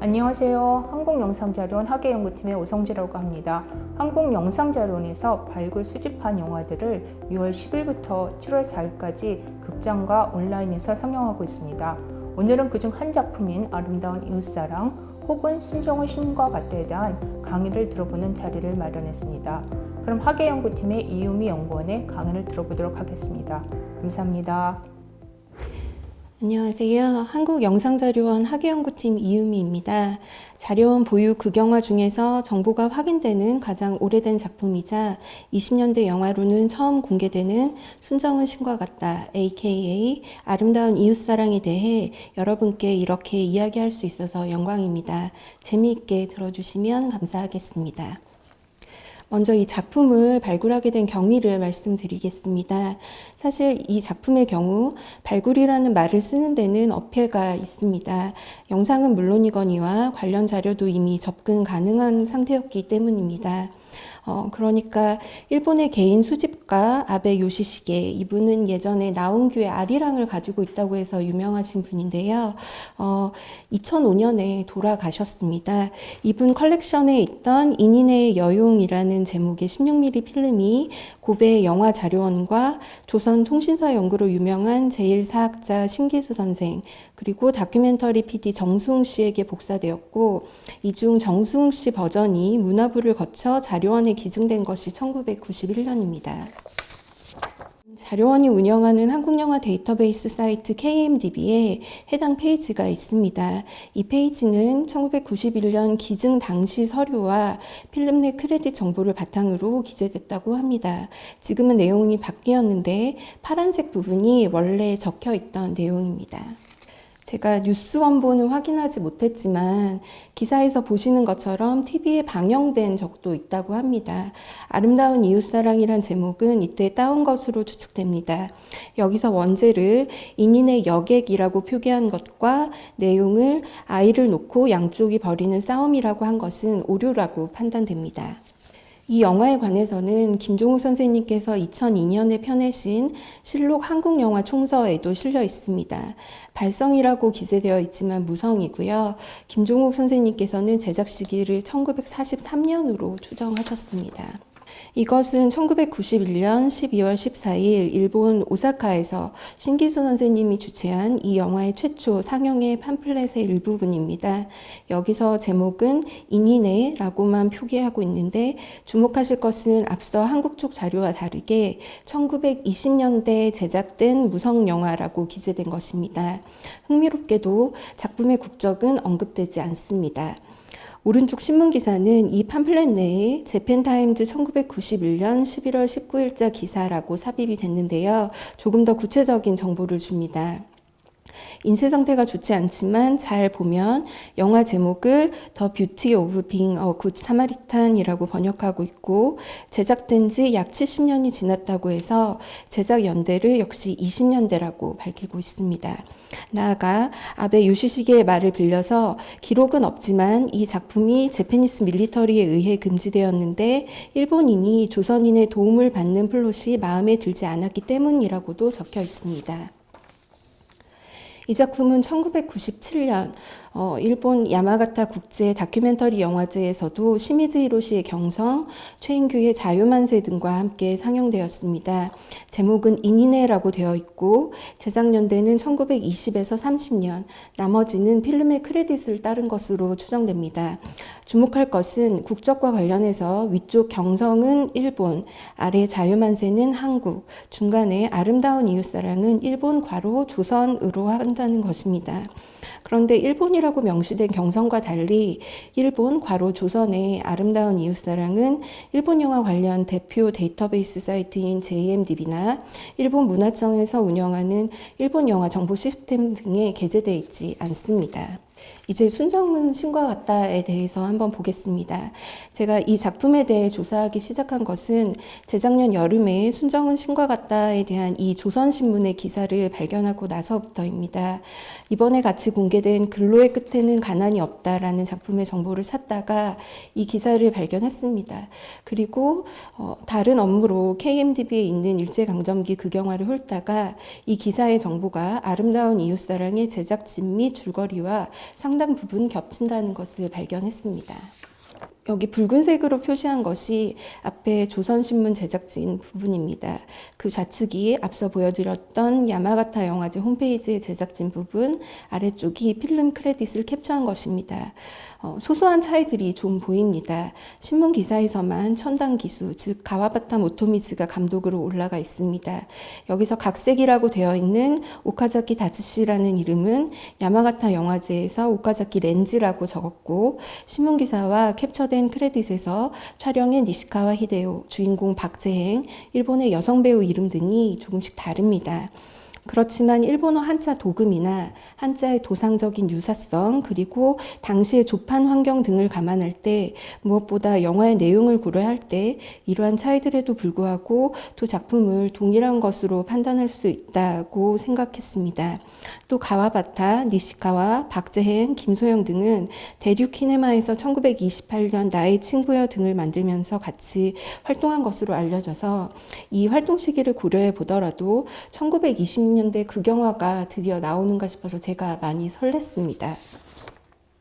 안녕하세요. 한국영상자료원 학예연구팀의 오성지라고 합니다. 한국영상자료원에서 발굴 수집한 영화들을 6월 10일부터 7월 4일까지 극장과 온라인에서 상영하고 있습니다. 오늘은 그중 한 작품인 아름다운 이웃사랑 혹은 순정의 신과 같다에 대한 강의를 들어보는 자리를 마련했습니다. 그럼 학예연구팀의 이유미 연구원의 강의를 들어보도록 하겠습니다. 감사합니다. 안녕하세요. 한국영상자료원 학예연구팀 이유미입니다. 자료원 보유 극영화 중에서 정보가 확인되는 가장 오래된 작품이자 20년대 영화로는 처음 공개되는 순정은 신과 같다, aka 아름다운 이웃사랑에 대해 여러분께 이렇게 이야기할 수 있어서 영광입니다. 재미있게 들어주시면 감사하겠습니다. 먼저 이 작품을 발굴하게 된 경위를 말씀드리겠습니다. 사실 이 작품의 경우 발굴이라는 말을 쓰는 데는 어폐가 있습니다. 영상은 물론이거니와 관련 자료도 이미 접근 가능한 상태였기 때문입니다. 어, 그러니까 일본의 개인 수집가 아베 요시시게 이분은 예전에 나온규의 아리랑을 가지고 있다고 해서 유명하신 분인데요. 어, 2005년에 돌아가셨습니다. 이분 컬렉션에 있던 인인의 여용이라는 제목의 16mm 필름이 고베 영화 자료원과 조선 통신사 연구로 유명한 제1사학자 신기수 선생 그리고 다큐멘터리 PD 정수웅 씨에게 복사되었고 이중 정수웅 씨 버전이 문화부를 거쳐 자료원에 기증된 것이 1991년입니다. 자료원이 운영하는 한국영화 데이터베이스 사이트 KMDB에 해당 페이지가 있습니다. 이 페이지는 1991년 기증 당시 서류와 필름 내 크레딧 정보를 바탕으로 기재됐다고 합니다. 지금은 내용이 바뀌었는데 파란색 부분이 원래 적혀 있던 내용입니다. 제가 뉴스 원본은 확인하지 못했지만 기사에서 보시는 것처럼 TV에 방영된 적도 있다고 합니다. 아름다운 이웃사랑이란 제목은 이때 따온 것으로 추측됩니다. 여기서 원제를 인인의 여객이라고 표기한 것과 내용을 아이를 놓고 양쪽이 벌이는 싸움이라고 한 것은 오류라고 판단됩니다. 이 영화에 관해서는 김종욱 선생님께서 2002년에 펴내신 실록 한국영화 총서에도 실려 있습니다. 발성이라고 기재되어 있지만 무성이고요. 김종욱 선생님께서는 제작 시기를 1943년으로 추정하셨습니다. 이것은 1991년 12월 14일 일본 오사카에서 신기수 선생님이 주최한 이 영화의 최초 상영의 팜플렛의 일부분입니다. 여기서 제목은 인이네라고만 표기하고 있는데 주목하실 것은 앞서 한국 쪽 자료와 다르게 1920년대 제작된 무성 영화라고 기재된 것입니다. 흥미롭게도 작품의 국적은 언급되지 않습니다. 오른쪽 신문 기사는 이 팜플렛 내에 재팬 타임즈 1991년 11월 19일자 기사라고 삽입이 됐는데요. 조금 더 구체적인 정보를 줍니다. 인쇄 상태가 좋지 않지만 잘 보면 영화 제목을 더 뷰티 오브 빙 어, 굿 사마리탄이라고 번역하고 있고 제작된 지 약 70년이 지났다고 해서 제작 연대를 역시 20년대라고 밝히고 있습니다. 나아가 아베 요시시게의 말을 빌려서 기록은 없지만 이 작품이 제페니스 밀리터리에 의해 금지되었는데 일본인이 조선인의 도움을 받는 플롯이 마음에 들지 않았기 때문이라고도 적혀 있습니다. 이 작품은 1997년 어, 일본 야마가타 국제 다큐멘터리 영화제에서도 시미즈 히로시의 경성, 최인규의 자유만세 등과 함께 상영되었습니다. 제목은 인이네라고 되어 있고 제작 연대는 1920에서 30년, 나머지는 필름의 크레딧을 따른 것으로 추정됩니다. 주목할 것은 국적과 관련해서 위쪽 경성은 일본, 아래 자유만세는 한국, 중간에 아름다운 이웃사랑은 일본 괄호 조선으로 한다는 것입니다. 그런데 일본이라 고 명시된 경성과 달리 일본 괄호 조선의 아름다운 이웃사랑은 일본 영화 관련 대표 데이터베이스 사이트인 JMDB나 일본 문화청에서 운영하는 일본 영화 정보 시스템 등에 게재되어 있지 않습니다. 이제 순정문 신과 같다에 대해서 한번 보겠습니다. 제가 이 작품에 대해 조사하기 시작한 것은 재작년 여름에 순정은 신과 같다에 대한 이 조선신문의 기사를 발견하고 나서부터입니다. 이번에 같이 공개된 근로의 끝에는 가난이 없다라는 작품의 정보를 찾다가 이 기사를 발견했습니다. 그리고 어, 다른 업무로 KMDB에 있는 일제강점기 극영화를 훑다가 이 기사의 정보가 아름다운 이웃사랑의 제작진 및 줄거리와 상당 상당 부분 겹친다는 것을 발견했습니다. 여기 붉은색으로 표시한 것이 앞에 조선신문 제작진 부분입니다. 그 좌측이 앞서 보여드렸던 야마가타 영화제 홈페이지의 제작진 부분, 아래쪽이 필름 크레딧을 캡처한 것입니다. 어, 소소한 차이들이 좀 보입니다. 신문 기사에서만 천당 기수, 즉 가와바타 모토미즈가 감독으로 올라가 있습니다. 여기서 각색이라고 되어 있는 오카자키 다츠시라는 이름은 야마가타 영화제에서 오카자키 렌즈라고 적었고 신문 기사와 캡처된 크레딧에서 촬영의 니시카와 히데오, 주인공 박재행, 일본의 여성 배우 이름 등이 조금씩 다릅니다. 그렇지만 일본어 한자 도금이나 한자의 도상적인 유사성 그리고 당시의 조판 환경 등을 감안할 때 무엇보다 영화의 내용을 고려할 때 이러한 차이들에도 불구하고 두 작품을 동일한 것으로 판단할 수 있다고 생각했습니다. 또 가와바타, 니시카와 박재행, 김소영 등은 대륙 키네마에서 1928년 나의 친구여 등을 만들면서 같이 활동한 것으로 알려져서 이 활동 시기를 고려해 보더라도 1920년 대 극영화가 드디어 나오는가 싶어서 제가 많이 설렜습니다.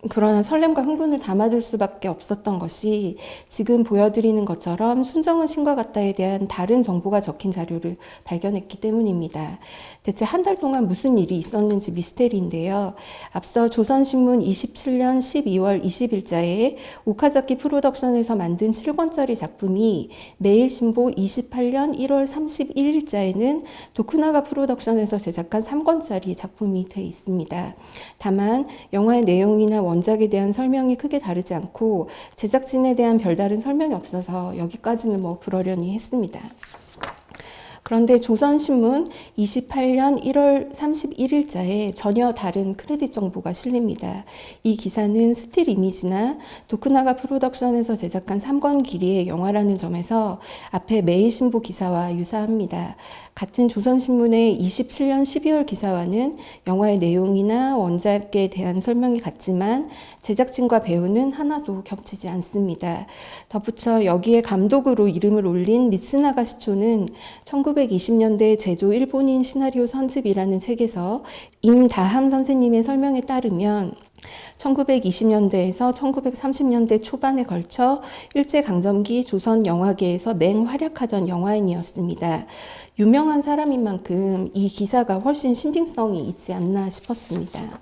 그러나 설렘과 흥분을 담아둘 수밖에 없었던 것이 지금 보여드리는 것처럼 순정은 신과 같다에 대한 다른 정보가 적힌 자료를 발견했기 때문입니다. 대체 한 달 동안 무슨 일이 있었는지 미스테리인데요. 앞서 조선신문 27년 12월 20일자에 오카자키 프로덕션에서 만든 7권짜리 작품이 매일신보 28년 1월 31일자에는 도쿠나가 프로덕션에서 제작한 3권짜리 작품이 돼 있습니다. 다만 영화의 내용이나 원 작에 대한 설명이 크게 다르지 않고 제작진에 대한 별다른 설명이 없어서 여기까지는 뭐 그러려니 했습니다. 그런데 조선신문 28년 1월 31일자에 전혀 다른 크레딧 정보가 실립니다. 이 기사는 스틸 이미지나 도쿠나가 프로덕션에서 제작한 3권 길이의 영화라는 점에서 앞에 매일신보 기사와 유사합니다. 같은 조선신문의 27년 12월 기사와는 영화의 내용이나 원작에 대한 설명이 같지만 제작진과 배우는 하나도 겹치지 않습니다. 덧붙여 여기에 감독으로 이름을 올린 미츠나가 시초는 1920년대 제조 일본인 시나리오 선집이라는 책에서 임다함 선생님의 설명에 따르면 1920년대에서 1930년대 초반에 걸쳐 일제강점기 조선 영화계에서 맹활약하던 영화인이었습니다. 유명한 사람인 만큼 이 기사가 훨씬 신빙성이 있지 않나 싶었습니다.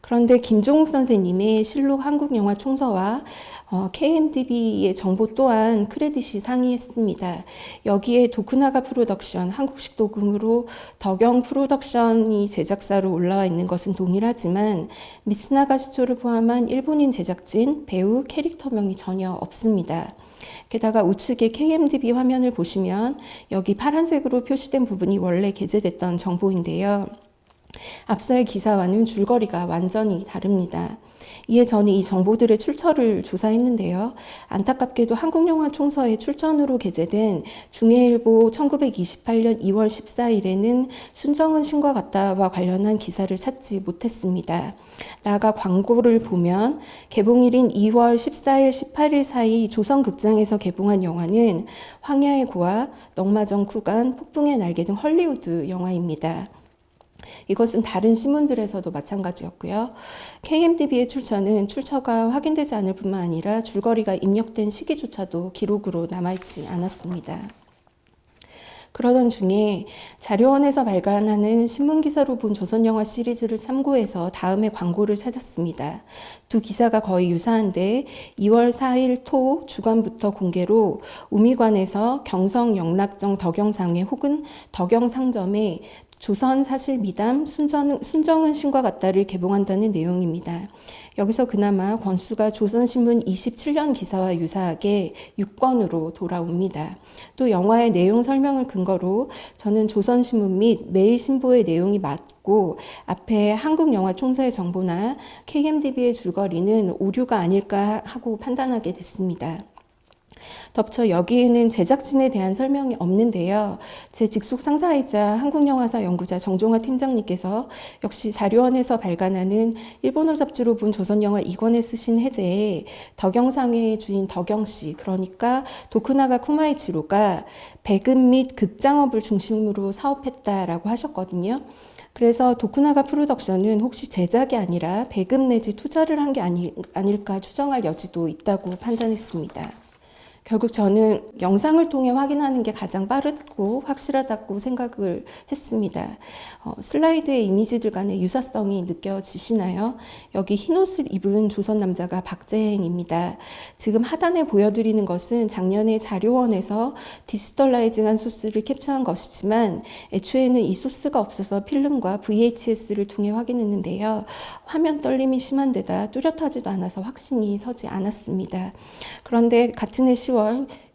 그런데 김종욱 선생님의 실록 한국 영화 총서와 어, KMDB의 정보 또한 크레딧이 상이했습니다. 여기에 도쿠나가 프로덕션, 한국식 도금으로 덕영 프로덕션이 제작사로 올라와 있는 것은 동일하지만 미츠나가 시초를 포함한 일본인 제작진, 배우, 캐릭터명이 전혀 없습니다. 게다가 우측의 KMDB 화면을 보시면 여기 파란색으로 표시된 부분이 원래 게재됐던 정보인데요. 앞서의 기사와는 줄거리가 완전히 다릅니다. 이에 저는 이 정보들의 출처를 조사했는데요. 안타깝게도 한국영화 총서의 출전으로 게재된 중해일보 1928년 2월 14일에는 순정은 신과 같다와 관련한 기사를 찾지 못했습니다. 나아가 광고를 보면 개봉일인 2월 14일, 18일 사이 조선극장에서 개봉한 영화는 황야의 고아, 넉마정 구간, 폭풍의 날개 등 헐리우드 영화입니다. 이것은 다른 신문들에서도 마찬가지였고요. KMDB의 출처는 출처가 확인되지 않을 뿐만 아니라 줄거리가 입력된 시기조차도 기록으로 남아있지 않았습니다. 그러던 중에 자료원에서 발간하는 신문기사로 본 조선영화 시리즈를 참고해서 다음에 광고를 찾았습니다. 두 기사가 거의 유사한데 2월 4일 토 주간부터 공개로 우미관에서 경성 영락정 덕영상회 혹은 덕영상점에 조선 사실 미담 순정, 순정은 신과 같다를 개봉한다는 내용입니다. 여기서 그나마 권수가 조선신문 27년 기사와 유사하게 6권으로 돌아옵니다. 또 영화의 내용 설명을 근거로 저는 조선신문 및 매일신보의 내용이 맞고 앞에 한국영화총서의 정보나 KMDB의 줄거리는 오류가 아닐까 하고 판단하게 됐습니다. 덧쳐 여기에는 제작진에 대한 설명이 없는데요. 제 직속 상사이자 한국영화사 연구자 정종화 팀장님께서 역시 자료원에서 발간하는 일본어 잡지로 본 조선영화 2권에 쓰신 해제에 덕영상의 주인 덕영씨, 그러니까 도쿠나가 쿠마이치로가 배급 및 극장업을 중심으로 사업했다라고 하셨거든요. 그래서 도쿠나가 프로덕션은 혹시 제작이 아니라 배급 내지 투자를 한 게 아닐까 추정할 여지도 있다고 판단했습니다. 결국 저는 영상을 통해 확인하는 게 가장 빠르고 확실하다고 생각을 했습니다. 어, 슬라이드의 이미지들 간의 유사성이 느껴지시나요? 여기 흰 옷을 입은 조선 남자가 박재행입니다. 지금 하단에 보여드리는 것은 작년에 자료원에서 디지털라이징한 소스를 캡처한 것이지만 애초에는 이 소스가 없어서 필름과 VHS를 통해 확인했는데요. 화면 떨림이 심한 데다 뚜렷하지도 않아서 확신이 서지 않았습니다. 그런데 같은 해 10월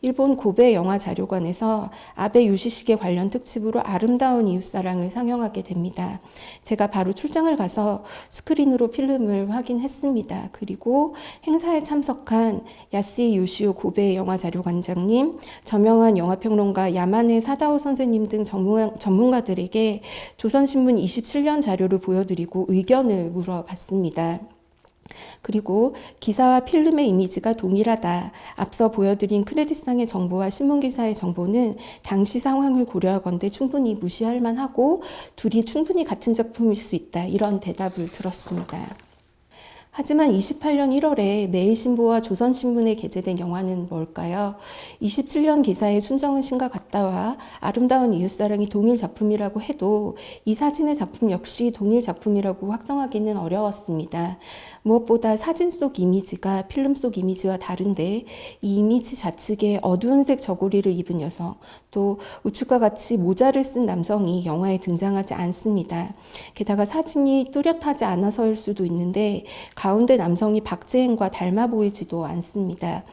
일본 고베 영화 자료관에서 아베 유시식에 관련 특집으로 아름다운 이웃사랑을 상영하게 됩니다. 제가 바로 출장을 가서 스크린으로 필름을 확인했습니다. 그리고 행사에 참석한 야스이 요시오 고베 영화 자료관장님, 저명한 영화평론가 야마네 사다오 선생님 등 전문, 전문가들에게 조선신문 27년 자료를 보여드리고 의견을 물어봤습니다. 그리고 기사와 필름의 이미지가 동일하다. 앞서 보여드린 크레딧상의 정보와 신문기사의 정보는 당시 상황을 고려하건대 충분히 무시할 만하고 둘이 충분히 같은 작품일 수 있다. 이런 대답을 들었습니다. 하지만 28년 1월에 매일신보와 조선신문에 게재된 영화는 뭘까요? 27년 기사의 순정은 신과 같다와 아름다운 이웃사랑이 동일 작품이라고 해도 이 사진의 작품 역시 동일 작품이라고 확정하기는 어려웠습니다. 무엇보다 사진 속 이미지가 필름 속 이미지와 다른데 이 이미지 좌측에 어두운 색 저고리를 입은 여성, 또 우측과 같이 모자를 쓴 남성이 영화에 등장하지 않습니다. 게다가 사진이 뚜렷하지 않아서일 수도 있는데 가운데 남성이 박재행과 닮아 보이지도 않습니다.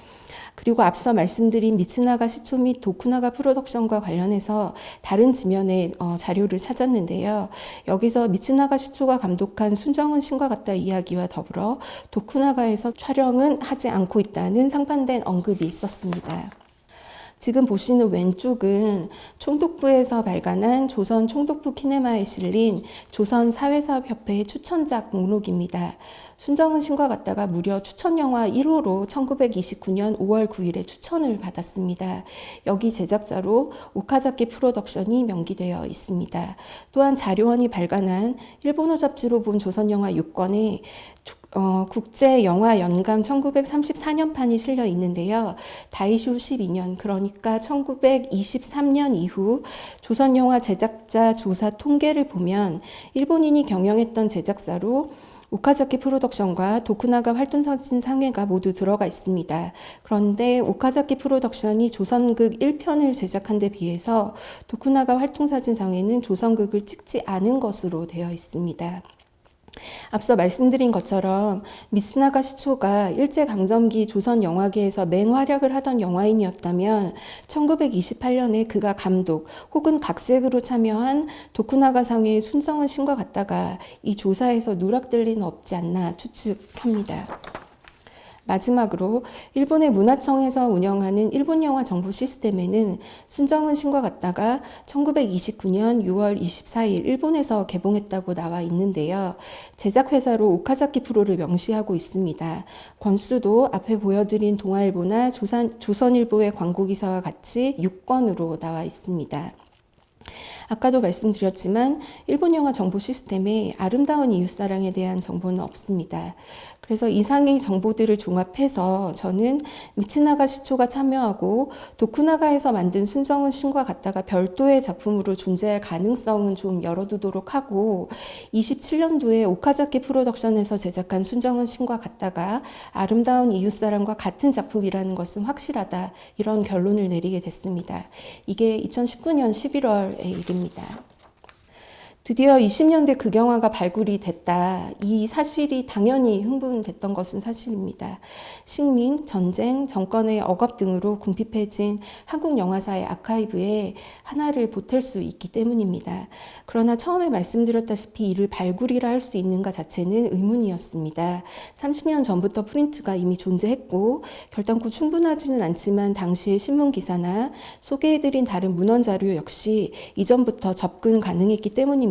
그리고 앞서 말씀드린 미츠나가 시초 및 도쿠나가 프로덕션과 관련해서 다른 지면의 어, 자료를 찾았는데요. 여기서 미츠나가 시초가 감독한 순정은 신과 같다 이야기와 더불어 도쿠나가에서 촬영은 하지 않고 있다는 상반된 언급이 있었습니다. 지금 보시는 왼쪽은 총독부에서 발간한 조선 총독부 키네마에 실린 조선 사회사업협회의 추천작 목록입니다. 순정은 신과 같다가 무려 추천 영화 1호로 1929년 5월 9일에 추천을 받았습니다. 여기 제작자로 오카자키 프로덕션이 명기되어 있습니다. 또한 자료원이 발간한 일본어 잡지로 본 조선 영화 6권에 어, 국제 영화 연감 1934년판이 실려 있는데요. 다이쇼 12년, 그러니까 1923년 이후 조선 영화 제작자 조사 통계를 보면 일본인이 경영했던 제작사로 오카자키 프로덕션과 도쿠나가 활동사진 상회가 모두 들어가 있습니다. 그런데 오카자키 프로덕션이 조선극 1편을 제작한 데 비해서 도쿠나가 활동사진 상회는 조선극을 찍지 않은 것으로 되어 있습니다. 앞서 말씀드린 것처럼 미스나가 시초가 일제강점기 조선 영화계에서 맹활약을 하던 영화인이었다면 1928년에 그가 감독 혹은 각색으로 참여한 도쿠나가 상회의 순정은 신과 같다가 이 조사에서 누락될 리는 없지 않나 추측합니다. 마지막으로 일본의 문화청에서 운영하는 일본 영화 정보 시스템에는 순정은 신과 같다가 1929년 6월 24일 일본에서 개봉했다고 나와 있는데요. 제작회사로 오카자키 프로를 명시하고 있습니다. 권수도 앞에 보여드린 동아일보나 조선, 조선일보의 광고기사와 같이 6권으로 나와 있습니다. 아까도 말씀드렸지만 일본 영화 정보 시스템에 아름다운 이웃사랑에 대한 정보는 없습니다. 그래서 이상의 정보들을 종합해서 저는 미츠나가 시초가 참여하고 도쿠나가에서 만든 순정은 신과 같다가 별도의 작품으로 존재할 가능성은 좀 열어두도록 하고 27년도에 오카자키 프로덕션에서 제작한 순정은 신과 같다가 아름다운 이웃사랑과 같은 작품이라는 것은 확실하다 이런 결론을 내리게 됐습니다. 이게 2019년 11월의 일입니다. 감사합니다. 드디어 20년대 극영화가 발굴이 됐다. 이 사실이 당연히 흥분됐던 것은 사실입니다. 식민, 전쟁, 정권의 억압 등으로 궁핍해진 한국 영화사의 아카이브에 하나를 보탤 수 있기 때문입니다. 그러나 처음에 말씀드렸다시피 이를 발굴이라 할 수 있는가 자체는 의문이었습니다. 30년 전부터 프린트가 이미 존재했고 결단코 충분하지는 않지만 당시의 신문 기사나 소개해드린 다른 문헌 자료 역시 이전부터 접근 가능했기 때문입니다.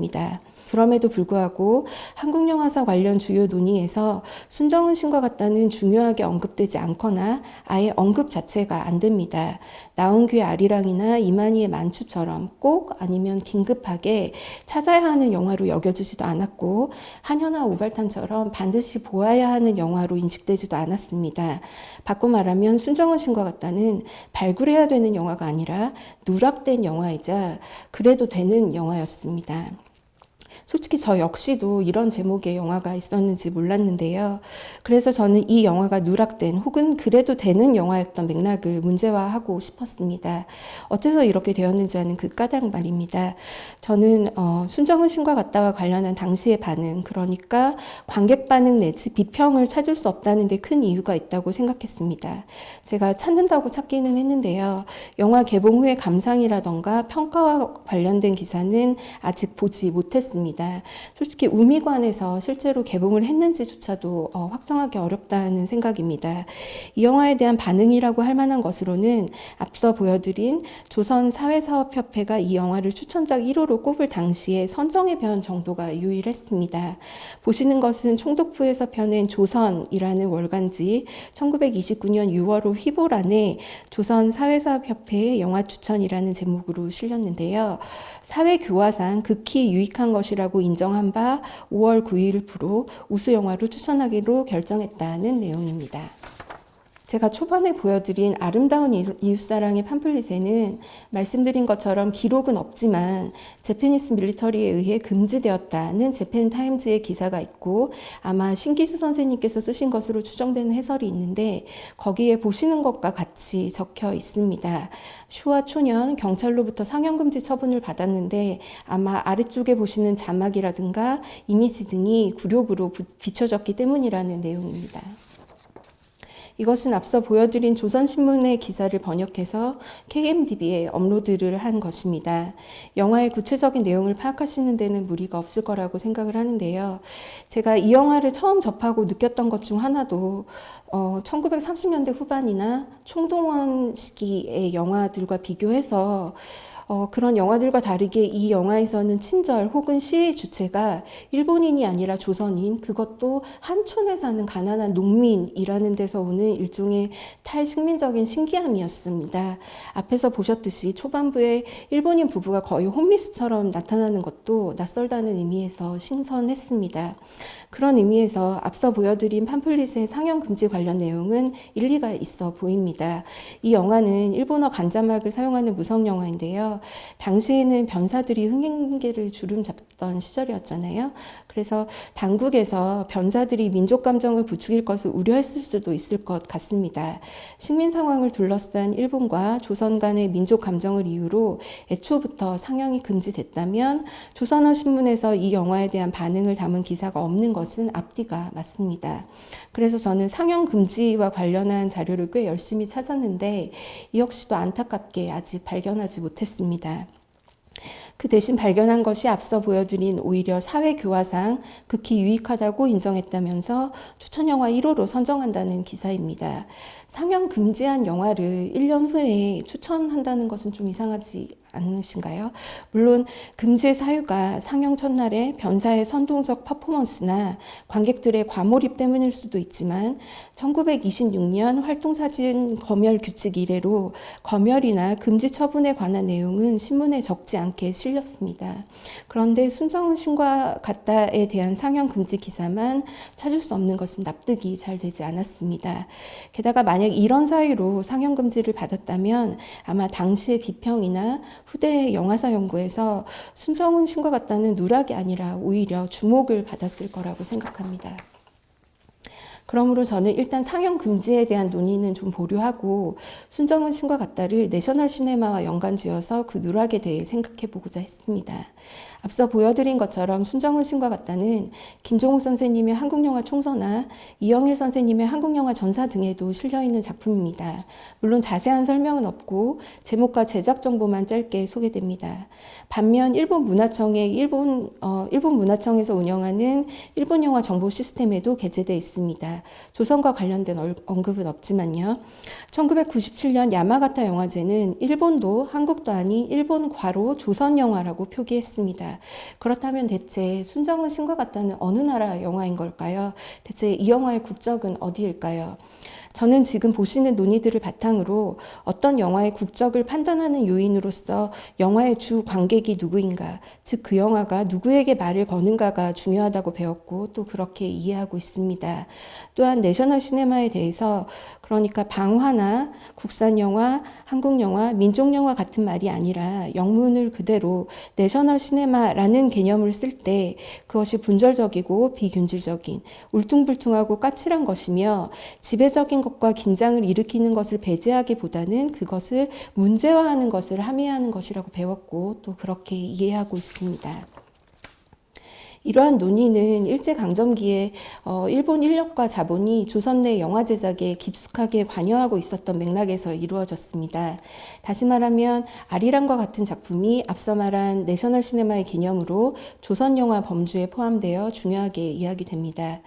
그럼에도 불구하고 한국 영화사 관련 주요 논의에서 순정은 신과 같다는 중요하게 언급되지 않거나 아예 언급 자체가 안 됩니다. 나온규의 아리랑이나 이만희의 만추처럼 꼭 아니면 긴급하게 찾아야 하는 영화로 여겨지지도 않았고 한현아 오발탄처럼 반드시 보아야 하는 영화로 인식되지도 않았습니다. 바꿔 말하면 순정은 신과 같다는 발굴해야 되는 영화가 아니라 누락된 영화이자 그래도 되는 영화였습니다. 솔직히 저 역시도 이런 제목의 영화가 있었는지 몰랐는데요. 그래서 저는 이 영화가 누락된 혹은 그래도 되는 영화였던 맥락을 문제화하고 싶었습니다. 어째서 이렇게 되었는지 하는 그 까닭 말입니다. 저는 어, 순정은 신과 같다와 관련한 당시의 반응, 그러니까 관객 반응 내지 비평을 찾을 수 없다는 데 큰 이유가 있다고 생각했습니다. 제가 찾는다고 찾기는 했는데요. 영화 개봉 후의 감상이라던가 평가와 관련된 기사는 아직 보지 못했습니다. 솔직히 우미관에서 실제로 개봉을 했는지조차도 어, 확정하기 어렵다는 생각입니다. 이 영화에 대한 반응이라고 할 만한 것으로는 앞서 보여드린 조선 사회사업협회가 이 영화를 추천작 1호로 꼽을 당시에 선정의 편 정도가 유일했습니다. 보시는 것은 총독부에서 펴낸 조선이라는 월간지 1929년 6월호 휘보란에 조선 사회사업협회의 영화 추천이라는 제목으로 실렸는데요. 사회교화상 극히 유익한 것이라고 인정한 바 5월 9일 부로 우수 영화로 추천하기로 결정했다는 내용입니다. 제가 초반에 보여드린 아름다운 이웃- 이웃사랑의 팜플릿에는 말씀드린 것처럼 기록은 없지만 제페니스 밀리터리에 의해 금지되었다는 제펜 타임즈의 기사가 있고 아마 신기수 선생님께서 쓰신 것으로 추정되는 해설이 있는데 거기에 보시는 것과 같이 적혀 있습니다. 쇼와 초년 경찰로부터 상영금지 처분을 받았는데 아마 아래쪽에 보시는 자막이라든가 이미지 등이 굴욕으로 부- 비춰졌기 때문이라는 내용입니다. 이것은 앞서 보여드린 조선신문의 기사를 번역해서 KMDB에 업로드를 한 것입니다. 영화의 구체적인 내용을 파악하시는 데는 무리가 없을 거라고 생각을 하는데요. 제가 이 영화를 처음 접하고 느꼈던 것 중 하나도 어, 1930년대 후반이나 총동원 시기의 영화들과 비교해서 어, 그런 영화들과 다르게 이 영화에서는 친절 혹은 시의 주체가 일본인이 아니라 조선인, 그것도 한촌에 사는 가난한 농민이라는 데서 오는 일종의 탈식민적인 신기함이었습니다. 앞에서 보셨듯이 초반부에 일본인 부부가 거의 홈리스처럼 나타나는 것도 낯설다는 의미에서 신선했습니다. 그런 의미에서 앞서 보여드린 팜플릿의 상영 금지 관련 내용은 일리가 있어 보입니다. 이 영화는 일본어 간자막을 사용하는 무성 영화인데요. 당시에는 변사들이 흥행계를 주름 잡던 시절이었잖아요. 그래서 당국에서 변사들이 민족 감정을 부추길 것을 우려했을 수도 있을 것 같습니다. 식민 상황을 둘러싼 일본과 조선 간의 민족 감정을 이유로 애초부터 상영이 금지됐다면 조선어 신문에서 이 영화에 대한 반응을 담은 기사가 없는 것은 앞뒤가 맞습니다. 그래서 저는 상영 금지와 관련한 자료를 꽤 열심히 찾았는데 이 역시도 안타깝게 아직 발견하지 못했습니다. 그 대신 발견한 것이 앞서 보여드린 오히려 사회 교화상 극히 유익하다고 인정했다면서 추천 영화 1호로 선정한다는 기사입니다. 상영 금지한 영화를 1년 후에 추천한다는 것은 좀 이상하지 않으신가요? 물론 금지의 사유가 상영 첫날에 변사의 선동적 퍼포먼스나 관객들의 과몰입 때문일 수도 있지만 1926년 활동사진 검열 규칙 이래로 검열이나 금지 처분에 관한 내용은 신문에 적지 않게 실렸습니다. 그런데 순정은 신과 같다에 대한 상영 금지 기사만 찾을 수 없는 것은 납득이 잘 되지 않았습니다. 게다가 만약 이런 사유로 상영 금지를 받았다면 아마 당시의 비평이나 후대 영화사 연구에서 순정은 신과 같다는 누락이 아니라 오히려 주목을 받았을 거라고 생각합니다. 그러므로 저는 일단 상영 금지에 대한 논의는 좀 보류하고 순정은 신과 같다를 내셔널 시네마와 연관 지어서 그 누락에 대해 생각해 보고자 했습니다. 앞서 보여드린 것처럼 순정은 신과 같다는 김종욱 선생님의 한국영화 총서나 이영일 선생님의 한국영화 전사 등에도 실려있는 작품입니다. 물론 자세한 설명은 없고 제목과 제작 정보만 짧게 소개됩니다. 반면 일본 문화청의 일본 어, 일본 문화청에서 운영하는 일본 영화 정보 시스템에도 게재돼 있습니다. 조선과 관련된 얼- 언급은 없지만요. 1997년 야마가타 영화제는 일본도 한국도 아닌 일본 과로 조선 영화라고 표기했습니다. 그렇다면 대체 순정은 신과 같다는 어느 나라 영화인 걸까요? 대체 이 영화의 국적은 어디일까요? 저는 지금 보시는 논의들을 바탕으로 어떤 영화의 국적을 판단하는 요인으로서 영화의 주 관객이 누구인가, 즉 그 영화가 누구에게 말을 거는가가 중요하다고 배웠고 또 그렇게 이해하고 있습니다. 또한 내셔널 시네마에 대해서 그러니까 방화나 국산 영화, 한국 영화, 민족 영화 같은 말이 아니라 영문을 그대로 내셔널 시네마라는 개념을 쓸 때 그것이 분절적이고 비균질적인 울퉁불퉁하고 까칠한 것이며 지배적인 것과 긴장을 일으키는 것을 배제하기보다는 그것을 문제화하는 것을 함의하는 것이라고 배웠고 또 그렇게 이해하고 있습니다. 이러한 논의는 일제강점기에 어, 일본 인력과 자본이 조선 내 영화 제작에 깊숙하게 관여하고 있었던 맥락에서 이루어졌습니다. 다시 말하면 아리랑과 같은 작품이 앞서 말한 내셔널 시네마의 개념으로 조선 영화 범주에 포함되어 중요하게 이야기됩니다.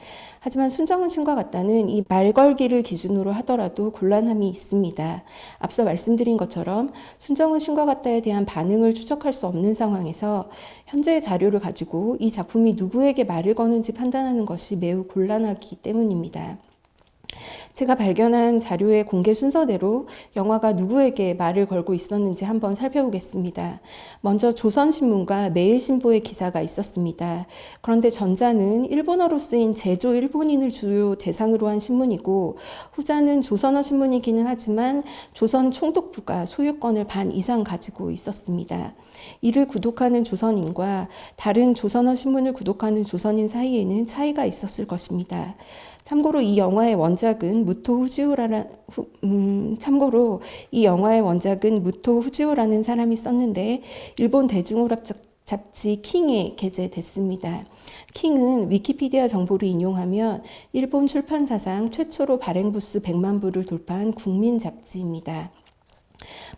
하지만 순정은 신과 같다는 이 말걸기를 기준으로 하더라도 곤란함이 있습니다. 앞서 말씀드린 것처럼 순정은 신과 같다에 대한 반응을 추적할 수 없는 상황에서 현재의 자료를 가지고 이 작품이 누구에게 말을 거는지 판단하는 것이 매우 곤란하기 때문입니다. 제가 발견한 자료의 공개 순서대로 영화가 누구에게 말을 걸고 있었는지 한번 살펴보겠습니다. 먼저 조선신문과 매일신보의 기사가 있었습니다. 그런데 전자는 일본어로 쓰인 제조 일본인을 주요 대상으로 한 신문이고 후자는 조선어 신문이기는 하지만 조선 총독부가 소유권을 반 이상 가지고 있었습니다. 이를 구독하는 조선인과 다른 조선어 신문을 구독하는 조선인 사이에는 차이가 있었을 것입니다. 참고로 이 영화의 원작은 무토 후지오라는 후- 음, 참고로 이 영화의 원작은 무토 후지오라는 사람이 썼는데 일본 대중오락 잡- 잡지 킹에 게재됐습니다. 킹은 위키피디아 정보를 인용하면 일본 출판 사상 최초로 발행 부수 100만 부를 돌파한 국민 잡지입니다.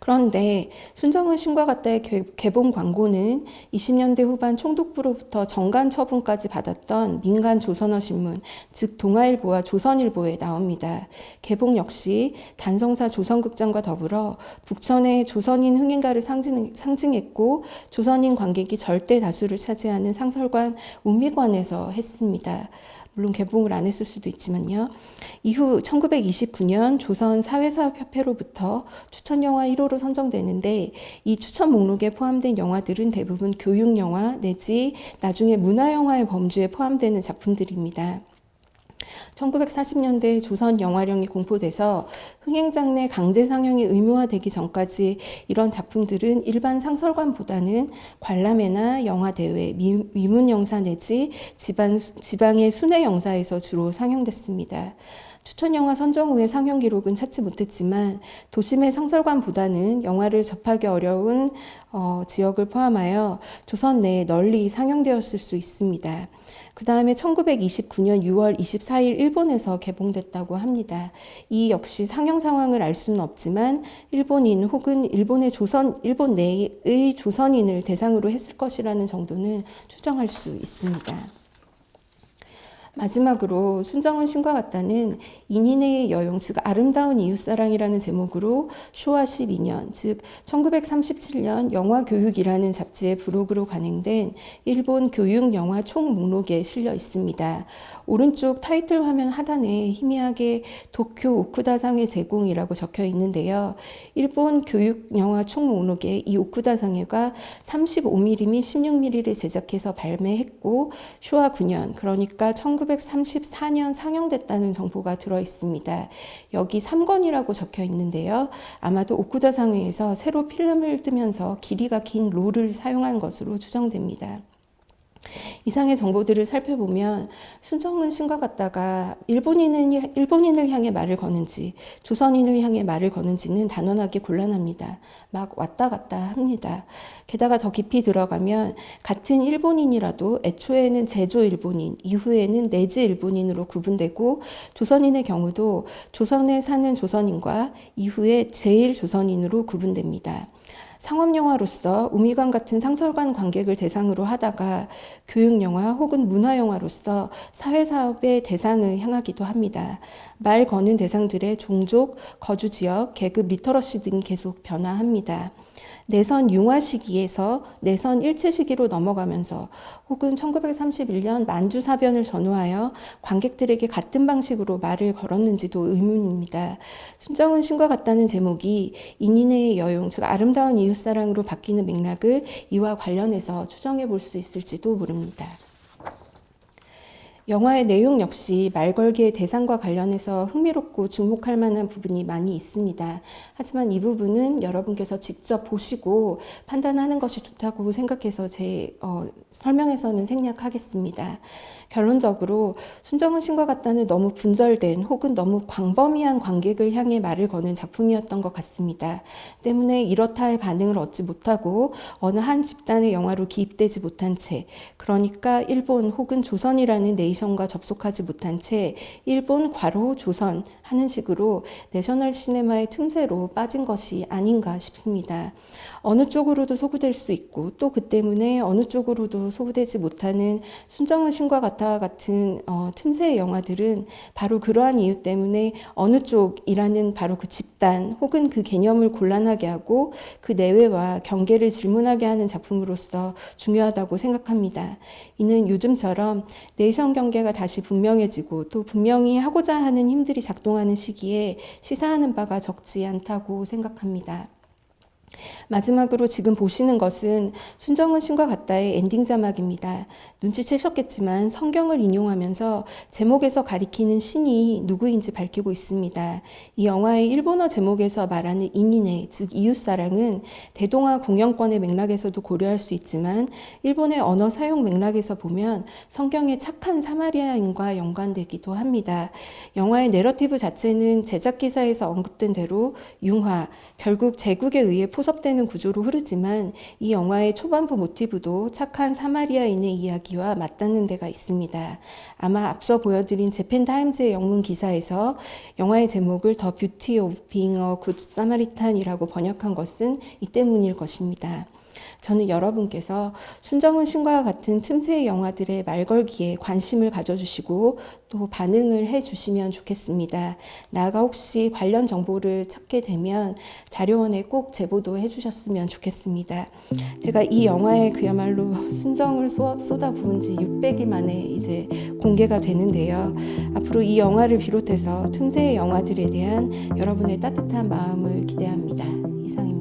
그런데 순정은 신과 같다의 개- 개봉 광고는 20년대 후반 총독부로부터 정관 처분까지 받았던 민간 조선어 신문, 즉 동아일보와 조선일보에 나옵니다. 개봉 역시 단성사 조선극장과 더불어 북천의 조선인 흥행가를 상징, 상징했고 조선인 관객이 절대 다수를 차지하는 상설관 운미관에서 했습니다. 물론 개봉을 안 했을 수도 있지만요. 이후 1929년 조선 사회사협회로부터 추천 영화 1호로 선정되는데 이 추천 목록에 포함된 영화들은 대부분 교육 영화 내지 나중에 문화 영화의 범주에 포함되는 작품들입니다. 1940년대 조선 영화령이 공포돼서 흥행장내 강제 상영이 의무화되기 전까지 이런 작품들은 일반 상설관보다는 관람회나 영화 대회, 미- 위문 영사 내지 지방, 지방의 순회 영사에서 주로 상영됐습니다. 추천 영화 선정 후의 상영 기록은 찾지 못했지만 도심의 상설관보다는 영화를 접하기 어려운 어, 지역을 포함하여 조선 내에 널리 상영되었을 수 있습니다. 그 다음에 1929년 6월 24일 일본에서 개봉됐다고 합니다. 이 역시 상영 상황을 알 수는 없지만 일본인 혹은 일본의 조선 일본 내의 조선인을 대상으로 했을 것이라는 정도는 추정할 수 있습니다. 마지막으로 순정은 신과 같다는 인인의 여용, 즉 아름다운 이웃사랑이라는 제목으로 쇼와 12년, 즉 1937년 영화교육이라는 잡지의 부록으로 간행된 일본 교육 영화 총 목록에 실려 있습니다. 오른쪽 타이틀 화면 하단에 희미하게 도쿄 오쿠다상의 제공이라고 적혀 있는데요. 일본 교육 영화 총 목록에 이 오쿠다상회가 35mm 및 16mm를 제작해서 발매했고 쇼와 9년 그러니까 1934년 상영됐다는 정보가 들어 있습니다. 여기 3권이라고 적혀 있는데요. 아마도 오쿠다 상회에서 새로 필름을 뜨면서 길이가 긴 롤을 사용한 것으로 추정됩니다. 이상의 정보들을 살펴보면 순정은 신과 같다가 일본인은 일본인을 향해 말을 거는지 조선인을 향해 말을 거는지는 단언하기 곤란합니다. 막 왔다 갔다 합니다. 게다가 더 깊이 들어가면 같은 일본인이라도 애초에는 제조 일본인, 이후에는 내지 일본인으로 구분되고 조선인의 경우도 조선에 사는 조선인과 이후에 제일 조선인으로 구분됩니다. 상업 영화로서 우미관 같은 상설관 관객을 대상으로 하다가 교육 영화 혹은 문화 영화로서 사회 사업의 대상을 향하기도 합니다. 말 거는 대상들의 종족, 거주 지역, 계급, 리터러시 등이 계속 변화합니다. 내선 융화 시기에서 내선 일체 시기로 넘어가면서 혹은 1931년 만주 사변을 전후하여 관객들에게 같은 방식으로 말을 걸었는지도 의문입니다. 순정은 신과 같다는 제목이 인인의 여용, 즉 아름다운 이웃사랑으로 바뀌는 맥락을 이와 관련해서 추정해 볼 수 있을지도 모릅니다. 영화의 내용 역시 말 걸기의 대상과 관련해서 흥미롭고 주목할 만한 부분이 많이 있습니다. 하지만 이 부분은 여러분께서 직접 보시고 판단하는 것이 좋다고 생각해서 제 어, 설명에서는 생략하겠습니다. 결론적으로 순정은 신과 같다는 너무 분절된 혹은 너무 광범위한 관객을 향해 말을 거는 작품이었던 것 같습니다. 때문에 이렇다의 반응을 얻지 못하고 어느 한 집단의 영화로 기입되지 못한 채 그러니까 일본 혹은 조선이라는 네이션과 접속하지 못한 채 일본 괄호 조선 하는 식으로 내셔널 시네마의 틈새로 빠진 것이 아닌가 싶습니다. 어느 쪽으로도 소구될 수 있고 또 그 때문에 어느 쪽으로도 소구되지 못하는 순정은 신과 같아 같은 어, 틈새의 영화들은 바로 그러한 이유 때문에 어느 쪽이라는 바로 그 집단 혹은 그 개념을 곤란하게 하고 그 내외와 경계를 질문하게 하는 작품으로서 중요하다고 생각합니다. 이는 요즘처럼 내션 경계가 다시 분명해지고 또 분명히 하고자 하는 힘들이 작동하는 시기에 시사하는 바가 적지 않다고 생각합니다. 마지막으로 지금 보시는 것은 순정은 신과 같다의 엔딩 자막입니다. 눈치채셨겠지만 성경을 인용하면서 제목에서 가리키는 신이 누구인지 밝히고 있습니다. 이 영화의 일본어 제목에서 말하는 인인의 즉 이웃사랑은 대동아 공영권의 맥락에서도 고려할 수 있지만 일본의 언어 사용 맥락에서 보면 성경의 착한 사마리아인과 연관되기도 합니다. 영화의 내러티브 자체는 제작 기사에서 언급된 대로 융화, 결국 제국에 의해 포 섭되는 구조로 흐르지만 이 영화의 초반부 모티브도 착한 사마리아인의 이야기와 맞닿는 데가 있습니다. 아마 앞서 보여드린 재팬 타임즈의 영문 기사에서 영화의 제목을 더 뷰티 오브 빙어굿 사마리탄이라고 번역한 것은 이 때문일 것입니다. 저는 여러분께서 순정은 신과 같은 틈새의 영화들의 말걸기에 관심을 가져주시고 또 반응을 해주시면 좋겠습니다. 나아가 혹시 관련 정보를 찾게 되면 자료원에 꼭 제보도 해주셨으면 좋겠습니다. 제가 이 영화에 그야말로 순정을 쏟- 쏟아부은 지 600일 만에 이제 공개가 되는데요. 앞으로 이 영화를 비롯해서 틈새의 영화들에 대한 여러분의 따뜻한 마음을 기대합니다. 이상입니다.